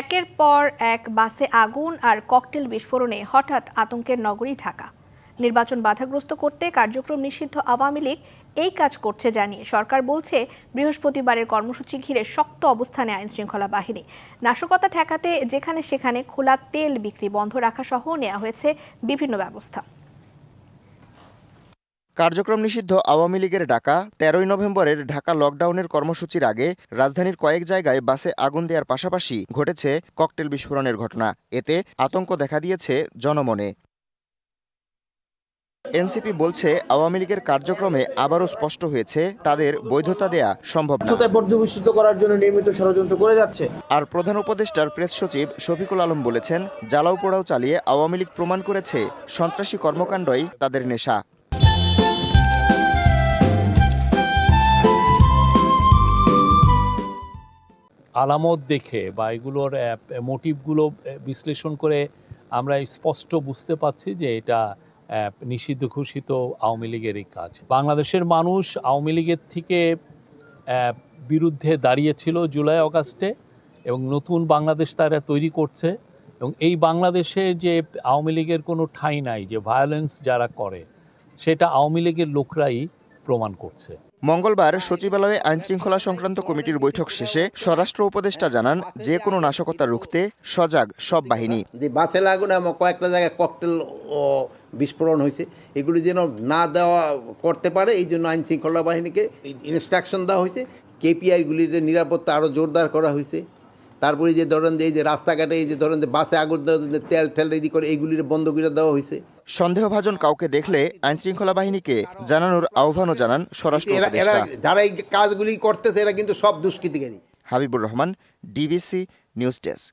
একের পর এক বাসে আগুন আর ককটেল বিস্ফোরণে হঠাৎ আতঙ্কের নগরী ঢাকা। নির্বাচন বাধাগ্রস্ত করতে কার্যক্রম নিষিদ্ধ আওয়ামী লীগ এই কাজ করছে জানিয়ে সরকার বলছে বৃহস্পতিবারের কর্মসূচি ঘিরে শক্ত অবস্থানে আইন শৃঙ্খলা বাহিনী। নাশকতা ঠেকাতে যেখানে সেখানে খোলা তেল বিক্রি বন্ধ রাখা সহ নেওয়া হয়েছে বিভিন্ন ব্যবস্থা। কার্যক্রম নিষিদ্ধ আওয়ামী লীগের ডাকা তেরোই নভেম্বরের ঢাকা লকডাউনের কর্মসূচির আগে রাজধানীর কয়েক জায়গায় বাসে আগুন দেওয়ার পাশাপাশি ঘটেছে ককটেল বিস্ফোরণের ঘটনা। এতে আতঙ্ক দেখা দিয়েছে জনমনে। এনসিপি বলছে আওয়ামী লীগের কার্যক্রমে আবারও স্পষ্ট হয়েছে তাদের বৈধতা দেয়া সম্ভব না ক্ষমতায় করার জন্য নিয়মিত ষড়যন্ত্র করে যাচ্ছে। আর প্রধান উপদেষ্টার প্রেস সচিব শফিকুল আলম বলেছেন জ্বালাও পোড়াও চালিয়ে আওয়ামী লীগ প্রমাণ করেছে সন্ত্রাসী কর্মকাণ্ডই তাদের নেশা। আলামত দেখে বা এগুলোর মোটিভগুলো বিশ্লেষণ করে আমরা স্পষ্ট বুঝতে পারছি যে এটা নিষিদ্ধ ঘোষিত আওয়ামী লীগেরই কাজ। বাংলাদেশের মানুষ আওয়ামী লীগের থেকে বিরুদ্ধে দাঁড়িয়েছিল জুলাই, অগাস্টে এবং নতুন বাংলাদেশ তারা তৈরি করছে এবং এই বাংলাদেশে যে আওয়ামী লীগের কোনো ঠাঁই নাই, যে ভায়োলেন্স যারা করে, সেটা আওয়ামী লীগের লোকরাই প্রমাণ করছে। মঙ্গলবার সচিবালয়ে আইনশৃঙ্খলা সংক্রান্ত কমিটির বৈঠক শেষে স্বরাষ্ট্র উপদেষ্টা জানান যে কোনো নাশকতা রুখতে সজাগ সব বাহিনী। বাসে লাগুন এবং কয়েকটা জায়গায় ককটেল, ও, বিস্ফোরণ হয়েছে। এগুলি যেন না দেওয়া করতে পারে, এই জন্য আইন শৃঙ্খলা বাহিনীকে ইনস্ট্রাকশন দেওয়া হয়েছে। কেপিআইগুলির যে নিরাপত্তা আরও জোরদার করা হয়েছে। তারপরে যে ধরেন যে, এই যে রাস্তাঘাটে এই যে ধরেন যে বাসে আগুন তেল ঠেল রেডি করে এইগুলির বন্ধ করে দেওয়া হয়েছে। সন্দেহভাজন কাউকে দেখলে আইনশৃঙ্খলা বাহিনীকে জানানোর আহ্বানও জানান স্বরাষ্ট্র এরা যারা এই কাজগুলি করতেছে এরা কিন্তু সব দুষ্কৃতিকারী। Habibur Rahman DBC news desk.